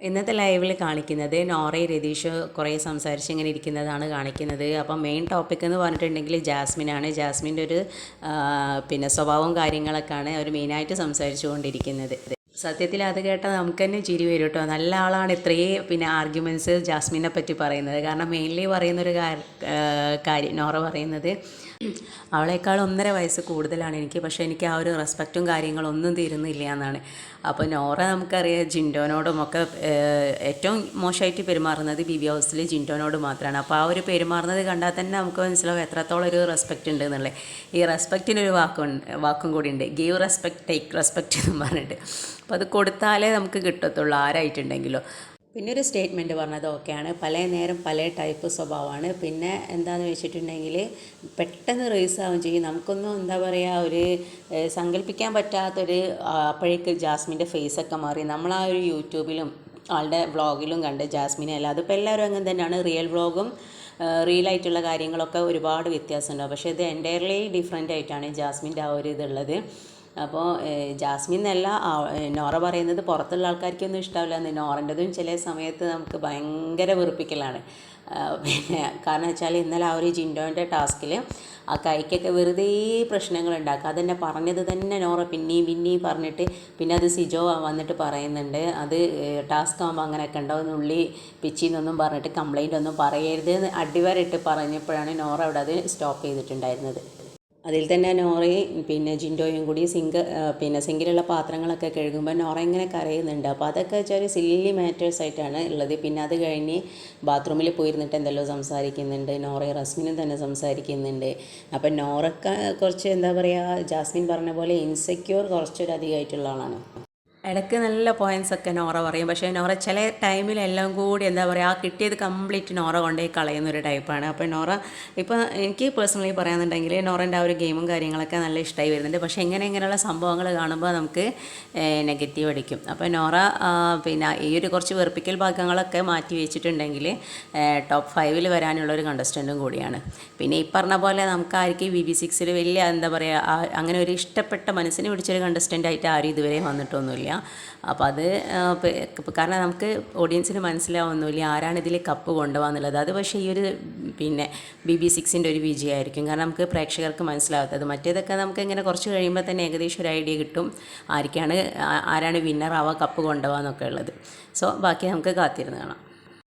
ഇന്നത്തെ ലൈവിൽ കാണിക്കുന്നത് നോറയും രതീഷ് കുറേ സംസാരിച്ച് ഇങ്ങനെ ഇരിക്കുന്നതാണ് കാണിക്കുന്നത്. അപ്പം മെയിൻ ടോപ്പിക് എന്ന് പറഞ്ഞിട്ടുണ്ടെങ്കിൽ ജാസ്മിനാണ്. ജാസ്മിന്റെ ഒരു പിന്നെ സ്വഭാവവും കാര്യങ്ങളൊക്കെയാണ് അവർ മെയിനായിട്ട് സംസാരിച്ചു കൊണ്ടിരിക്കുന്നത് സത്യത്തിൽ അത് കേട്ടാൽ നമുക്ക് തന്നെ ചിരി വരും കേട്ടോ. നല്ല ആളാണ് ഇത്രയും പിന്നെ ആർഗ്യുമെന്റ്സ് ജാസ്മിനെ പറ്റി പറയുന്നത്. കാരണം മെയിൻലി പറയുന്നൊരു കാര്യം നോറ പറയുന്നത് അവളേക്കാൾ ഒന്നര വയസ്സ് കൂടുതലാണ് എനിക്ക്. പക്ഷേ എനിക്ക് ആ ഒരു റെസ്പെക്റ്റും കാര്യങ്ങളും ഒന്നും തീരുന്നില്ല എന്നാണ്. അപ്പോൾ നോറ നമുക്കറിയാം ജിൻഡോനോടും ഒക്കെ ഏറ്റവും മോശമായിട്ട് പെരുമാറുന്നത് ബി ബി ഹൗസിൽ ജിൻഡോനോട് മാത്രമാണ് അപ്പോൾ ആ ഒരു പെരുമാറുന്നത് കണ്ടാൽ തന്നെ നമുക്ക് മനസ്സിലാവും എത്രത്തോളം ഒരു റെസ്പെക്റ്റ് ഉണ്ട് എന്നുള്ളത് ഈ റെസ്പെക്റ്റിനൊരു വാക്കും വാക്കും കൂടി ഉണ്ട്. ഗീവ് റെസ്പെക്ട് ടേക്ക് റെസ്പെക്റ്റ് എന്ന് പറഞ്ഞിട്ട്. അപ്പോൾ അത് കൊടുത്താലേ നമുക്ക് കിട്ടത്തുള്ളൂ. ആരായിട്ടുണ്ടെങ്കിലോ. പിന്നെ ഒരു സ്റ്റേറ്റ്മെന്റ് പറഞ്ഞത് ഓക്കെയാണ്. പല നേരം പല ടൈപ്പ് സ്വഭാവമാണ്. പിന്നെ എന്താണെന്ന് വെച്ചിട്ടുണ്ടെങ്കിൽ പെട്ടെന്ന് റേസ് ആവുകയും ചെയ്യും. നമുക്കൊന്നും എന്താ പറയുക ഒരു സങ്കല്പിക്കാൻ പറ്റാത്തൊരു അപ്പോഴേക്ക് ജാസ്മിന്റെ ഫേസൊക്കെ മാറി. നമ്മൾ ആ ഒരു യൂട്യൂബിലും ആളുടെ വ്ളോഗിലും കണ്ട് ജാസ്മിനെ അല്ല. അതിപ്പോൾ എല്ലാവരും അങ്ങനെ തന്നെയാണ്. റിയൽ വ്ളോഗും റിയലായിട്ടുള്ള കാര്യങ്ങളൊക്കെ ഒരുപാട് വ്യത്യാസമുണ്ടാവും പക്ഷേ ഇത് എന്റയർലി ഡിഫറെന്റ് ആയിട്ടാണ് ജാസ്മിന്റെ ആ ഒരു ഇതുള്ളത്. അപ്പോൾ ജാസ്മിൻ എന്നല്ല നോറ പറയുന്നത് പുറത്തുള്ള ആൾക്കാർക്കൊന്നും ഇഷ്ടാവില്ല. എന്ന് നോറന്റെതും ചില സമയത്ത് നമുക്ക് ഭയങ്കര വെറുപ്പിക്കലാണ്. പിന്നെ കാരണം വെച്ചാൽ ഇന്നലെ ആ ഒരു ജിൻഡോന്റെ ടാസ്കിൽ ആ കൈക്കൊക്കെ വെറുതെ പ്രശ്നങ്ങൾ ഉണ്ടാക്കുക. അതെന്നെ പറഞ്ഞത് തന്നെ നോറ പിന്നെയും പിന്നെയും പറഞ്ഞിട്ട് പിന്നെ അത് സിജോ വന്നിട്ട് പറയുന്നുണ്ട്. അത് ടാസ്ക് ആകുമ്പോൾ അങ്ങനെയൊക്കെ ഉണ്ടാവും ഉള്ളി പിച്ചിന്നൊന്നും പറഞ്ഞിട്ട് കംപ്ലൈന്റ് ഒന്നും പറയരുത് എന്ന് അടിവരയിട്ട് പറഞ്ഞപ്പോഴാണ് നോറ അവിടെ അത് സ്റ്റോപ്പ് ചെയ്തിട്ടുണ്ടായിരുന്നത്. അതിൽ തന്നെ നോറയും പിന്നെ ജിൻഡോയും കൂടി സിങ്ക് പിന്നെ സിങ്കിലുള്ള പാത്രങ്ങളൊക്കെ കഴുകുമ്പോൾ നോറ ഇങ്ങനെ കരയുന്നുണ്ട്. അപ്പോൾ അതൊക്കെ വെച്ചാൽ സില്ലി മാറ്റേഴ്സ് ആയിട്ടാണ് ഉള്ളത്. പിന്നെ അത് കഴിഞ്ഞ് ബാത്റൂമിൽ പോയിരുന്നിട്ട് എന്തെല്ലോ സംസാരിക്കുന്നുണ്ട്. നോറയും റസ്മിനും തന്നെ സംസാരിക്കുന്നുണ്ട്. അപ്പം നോറക്ക കുറച്ച് എന്താ പറയുക ജാസ്മിൻ പറഞ്ഞ പോലെ ഇൻസെക്യൂർ കുറച്ചൊരു അധികമായിട്ടുള്ള ആളാണ്. ഇടയ്ക്ക് നല്ല പോയിൻസ് ഒക്കെ നോറ പറയും. പക്ഷേ നോറ ചില ടൈമിലെല്ലാം കൂടി എന്താ പറയുക ആ കിട്ടിയത് കംപ്ലീറ്റ് നോറ കൊണ്ടേ കളയുന്ന ഒരു ടൈപ്പാണ് അപ്പോൾ നോറ ഇപ്പോൾ എനിക്ക് പേഴ്സണലി പറയാന്നുണ്ടെങ്കിൽ നോറന്റെ ആ ഒരു ഗെയിമും കാര്യങ്ങളൊക്കെ നല്ല ഇഷ്ടമായി വരുന്നുണ്ട്. പക്ഷേ ഇങ്ങനെ ഇങ്ങനെയുള്ള സംഭവങ്ങൾ കാണുമ്പോൾ നമുക്ക് നെഗറ്റീവ് അടിക്കും. അപ്പോൾ നോറ പിന്നെ ഈ ഒരു കുറച്ച് വെറുപ്പിക്കൽ ഭാഗങ്ങളൊക്കെ മാറ്റി വെച്ചിട്ടുണ്ടെങ്കിൽ ടോപ്പ് ഫൈവിൽ വരാനുള്ള ഒരു കണ്ടസ്റ്റന്റും കൂടിയാണ്. പിന്നെ ഈ പറഞ്ഞ പോലെ നമുക്ക് ആർക്കും വി ബി സിക്സിൽ വലിയ എന്താ പറയുക അങ്ങനെ ഒരു ഇഷ്ടപ്പെട്ട മനസ്സിന് പിടിച്ചൊരു കണ്ടസ്റ്റന്റ് ആയിട്ട് ആരും ഇതുവരെ വന്നിട്ടൊന്നുമില്ല. അപ്പോൾ അത് കാരണം നമുക്ക് ഓഡിയൻസിന് മനസ്സിലാവുന്നില്ല ആരാണ് ഇതിൽ കപ്പ് കൊണ്ടുപോകാന്നുള്ളത്. അത് പക്ഷേ ഈ ഒരു പിന്നെ ബി ബി സിക്സിന്റെ ഒരു വിജയമായിരിക്കും. കാരണം നമുക്ക് പ്രേക്ഷകർക്ക് മനസ്സിലാവാത്തത്. മറ്റേതൊക്കെ നമുക്ക് ഇങ്ങനെ കുറച്ച് കഴിയുമ്പോൾ തന്നെ ഏകദേശം ഒരു ഐഡിയ കിട്ടും ആർക്കാണ് ആരാണ് വിന്നർ ആവുക കപ്പ് കൊണ്ടുപോകാന്നൊക്കെ ഉള്ളത്. സോ ബാക്കി നമുക്ക് കാത്തിരുന്ന് കാണാം.